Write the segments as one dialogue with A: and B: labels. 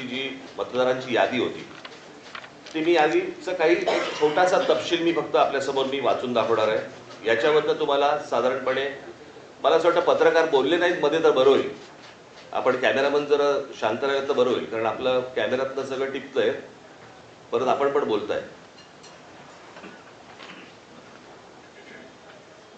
A: अगोदरची जी मतदारांची यादी होती ती मी यादीचा काही छोटासा तपशील मी फक्त आपल्यासमोर मी वाचून दाखवणार आहे. याच्याबद्दल तुम्हाला साधारणपणे मला असं वाटतं पत्रकार बोलले नाहीत मध्ये तर बरं होईल. आपण कॅमेरामन जरा शांत राहिलं तर बरं होईल कारण आपलं कॅमेऱ्यातनं सगळं टिपतंय. परत आपण पण बोलताय.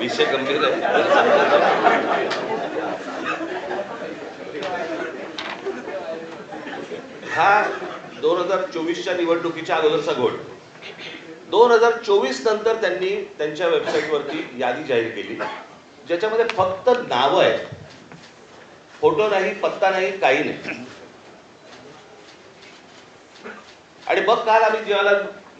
A: विषय गंभीर आहे. हा दोन हजार चोवीसच्या निवडणुकीच्या अगोदरचा घोट दोन हजार चोवीस नंतर त्यांनी त्यांच्या वेबसाईटवरती यादी जाहीर केली. ज्याच्यामध्ये फक्त नावं आहेत. फोटो नाही पत्ता नाही काही नाही. आणि मग काल आम्ही जेव्हा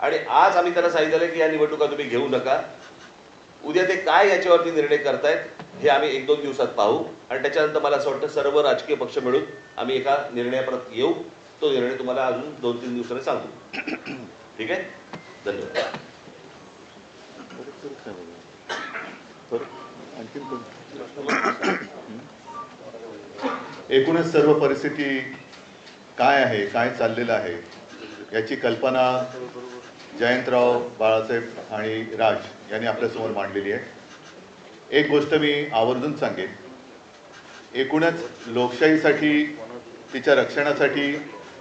A: आणि आज आम्ही त्यांना सांगितलं की या निवडणुका तुम्ही घेऊ नका. उद्या ते काय याच्यावरती निर्णय करतायत हे आम्ही एक दोन दिवसात पाहू. आणि त्याच्यानंतर मला असं वाटतं सर्व राजकीय पक्ष मिळून आम्ही एका निर्णयापर्यंत येऊ. तो निर्णय तुम्हाला अजून दोन तीन दिवसाने सांगू ठीक आहे? धन्यवाद.
B: एकूणच सर्व परिस्थिती काय आहे काय चाललेलं आहे याची कल्पना जयंतराव बाळासाहेब आणि राज यांनी आपल्यासमोर मांडलेली आहे. एक गोष्ट मी आवर्जून सांगेन. एकूणच लोकशाहीसाठी तिच्या रक्षणासाठी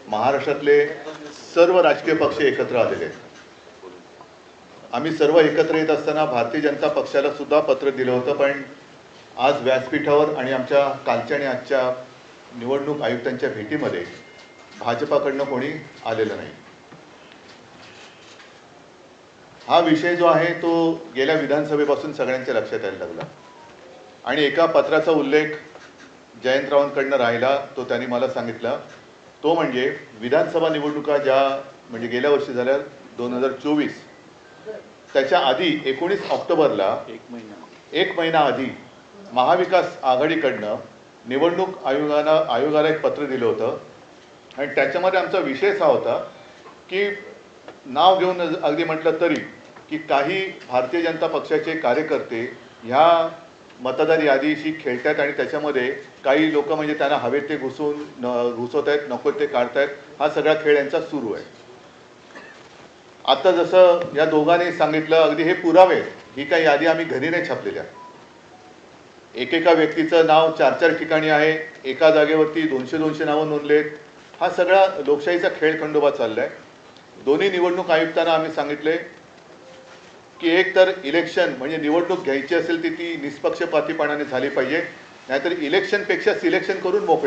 B: महाराष्ट्रातले सर्व राजकीय पक्ष एकत्र आलेले आहेत. आम्ही सर्व एकत्र येत असताना भारतीय जनता पक्षाला सुद्धा पत्र दिलं होतं पण आज व्यासपीठावर आणि आमच्या कालच्या आणि आजच्या निवडणूक आयुक्तांच्या भेटीमध्ये भाजपाकडनं कोणी आलेलं नाही. हा विषय जो आहे तो गेल्या विधानसभेपासून सगळ्यांच्या लक्षात यायला लागला. आणि एका पत्राचा उल्लेख जयंतरावांकडनं राहिला तो त्यांनी मला सांगितला. तो म्हणजे विधानसभा निवडणुका ज्या म्हणजे गेल्या वर्षी झाल्या दोन हजार चोवीस त्याच्या आधी एकोणीस ऑक्टोबरला
C: एक महिना.
B: एक महिना आधी महाविकास आघाडीकडनं निवडणूक आयोगाला आयोगाला एक पत्र दिलं होतं. आणि त्याच्यामध्ये आमचा विषयच हा होता की नाव घेऊन अगदी म्हटलं तरी की काही भारतीय जनता पक्षाचे कार्यकर्ते ह्या मतदार यादीशी खेळतात आणि त्याच्यामध्ये काही लोक म्हणजे त्यांना हवेत ते घुसून न घुसवत आहेत नको ते काढतायत हा सगळा खेळ यांचा सुरू आहे. आता जसं या दोघांनी सांगितलं अगदी हे पुरावे ही काही यादी आम्ही घरी नाही छापलेल्या. एकेका व्यक्तीचं नाव चार चार ठिकाणी आहे एका जागेवरती दोनशे दोनशे नावं नोंदलेत. हा सगळा लोकशाहीचा खेळ खंडोबा चाललाय. दोन्ही निवडणूक आयुक्तांना आम्ही सांगितले की एक तर इलेक्शन म्हणजे निवडणूक घ्यायची असेल ती ती निष्पक्षपातीपणाने झाली पाहिजे. नाहीतर इलेक्शनपेक्षा सिलेक्शन करून मोकळे